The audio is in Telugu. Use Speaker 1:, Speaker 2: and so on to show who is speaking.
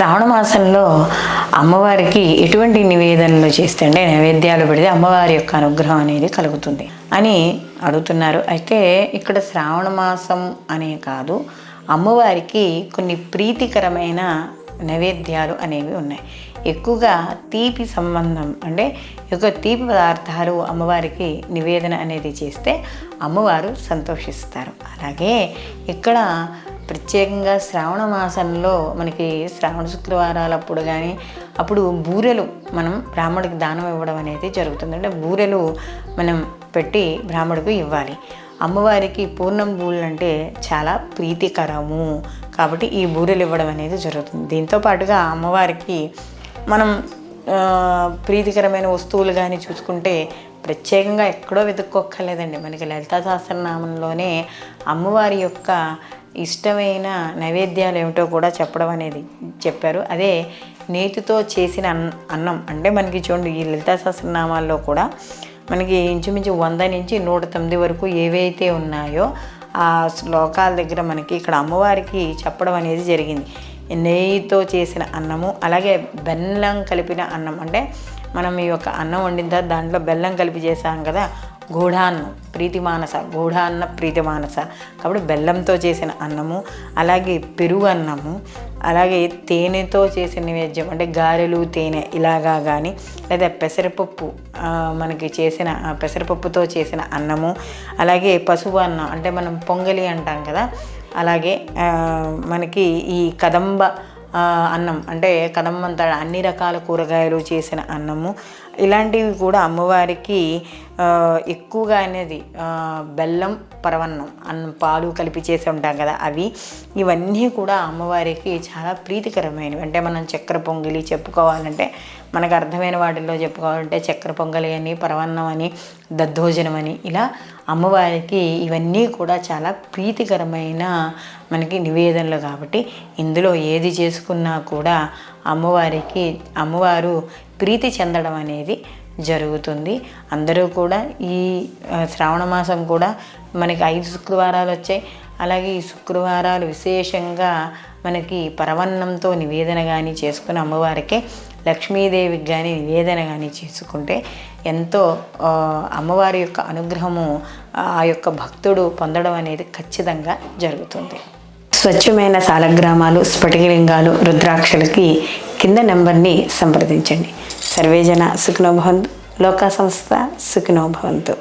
Speaker 1: శ్రావణ మాసంలో అమ్మవారికి ఎటువంటి నివేదనలు చేస్తే అంటే నైవేద్యాలు పెడితే అమ్మవారి యొక్క అనుగ్రహం అనేది కలుగుతుంది అని అడుగుతున్నారు. అయితే ఇక్కడ శ్రావణ మాసం అనే కాదు అమ్మవారికి కొన్ని ప్రీతికరమైన నైవేద్యాలు అనేవి ఉన్నాయి. ఎక్కువగా తీపి సంబంధం అంటే ఒక తీపి పదార్థాలు అమ్మవారికి నివేదన అనేది చేస్తే అమ్మవారు సంతోషిస్తారు. అలాగే ఇక్కడ ప్రత్యేకంగా శ్రావణ మాసంలో మనకి శ్రావణ శుక్రవారాలప్పుడు కానీ అప్పుడు బూరెలు మనం బ్రాహ్మడికి దానం ఇవ్వడం అనేది జరుగుతుంది. అంటే బూరెలు మనం పెట్టి బ్రాహ్మడికి ఇవ్వాలి. అమ్మవారికి పూర్ణం బూరెలు అంటే చాలా ప్రీతికరము. కాబట్టి ఈ బూరెలు ఇవ్వడం అనేది జరుగుతుంది. దీంతో పాటుగా అమ్మవారికి మనం ప్రీతికరమైన వస్తువులు కానీ చూసుకుంటే ప్రత్యేకంగా ఎక్కడో వెతుక్కోక్కర్లేదండి. మనకి లలితా సహస్రనామంలోనే అమ్మవారి యొక్క ఇష్టమైన నైవేద్యాలు ఏమిటో కూడా చెప్పడం అనేది చెప్పారు. అదే నేతితో చేసిన అన్- అన్నం అంటే మనకి చూడండి ఈ లలితా సహస్రనామాల్లో కూడా మనకి ఇంచుమించు వంద నుంచి నూట తొమ్మిది వరకు ఏవైతే ఉన్నాయో ఆ శ్లోకాల దగ్గర మనకి ఇక్కడ అమ్మవారికి చెప్పడం అనేది జరిగింది. నెయ్యితో చేసిన అన్నము అలాగే బెల్లం కలిపిన అన్నం. అంటే మనం ఈ యొక్క అన్నం వండిన తర్వాత దాంట్లో బెల్లం కలిపి చేసాం కదా గూఢాన్నం ప్రీతిమానస గూఢాన్న ప్రీతిమానస. కాబట్టి బెల్లంతో చేసిన అన్నము అలాగే పెరుగు అన్నము అలాగే తేనెతో చేసిన నైవేద్యం అంటే గారెలు తేనె ఇలాగా కానీ లేదా పెసరపప్పు మనకి చేసిన పెసరపప్పుతో చేసిన అన్నము అలాగే పసుపు అన్నం అంటే మనం పొంగలి అంటాం కదా అలాగే మనకి ఈ కదంబ అన్నం అంటే కదంబంత అన్ని రకాల కూరగాయలు చేసిన అన్నము ఇలాంటివి కూడా అమ్మవారికి ఎక్కువగా అనేది బెల్లం పరవన్నం అన్నం పాలు కలిపి చేసి ఉంటాం కదా అవి. ఇవన్నీ కూడా అమ్మవారికి చాలా ప్రీతికరమైనవి. అంటే మనం చక్కెర పొంగిలి చెప్పుకోవాలంటే మనకు అర్థమైన వాటిల్లో చెప్పుకోవాలంటే చక్కెర పొంగలి అని పరవన్నం అని దద్దోజనం అని ఇలా అమ్మవారికి ఇవన్నీ కూడా చాలా ప్రీతికరమైన మనకి నివేదనలు కాబట్టి ఇందులో ఏది చేసుకున్నా కూడా అమ్మవారికి అమ్మవారు ప్రీతి చెందడం అనేది జరుగుతుంది. అందరూ కూడా ఈ శ్రావణ మాసం కూడా మనకి ఐదు శుక్రవారాలు వచ్చాయి. అలాగే ఈ శుక్రవారాలు విశేషంగా మనకి పరవన్నంతో నివేదన కానీ చేసుకుని అమ్మవారికే లక్ష్మీదేవికి కానీ నివేదన కానీ చేసుకుంటే ఎంతో అమ్మవారి యొక్క అనుగ్రహము ఆ యొక్క భక్తుడు పొందడం అనేది ఖచ్చితంగా జరుగుతుంది. స్వచ్ఛమైన సాలగ్రామాలు స్ఫటికలింగాలు రుద్రాక్షలకి కింద నెంబర్ని సంప్రదించండి. సర్వేజన సుఖినోభవంతు లోకా సంస్థ సుఖినోభవంతు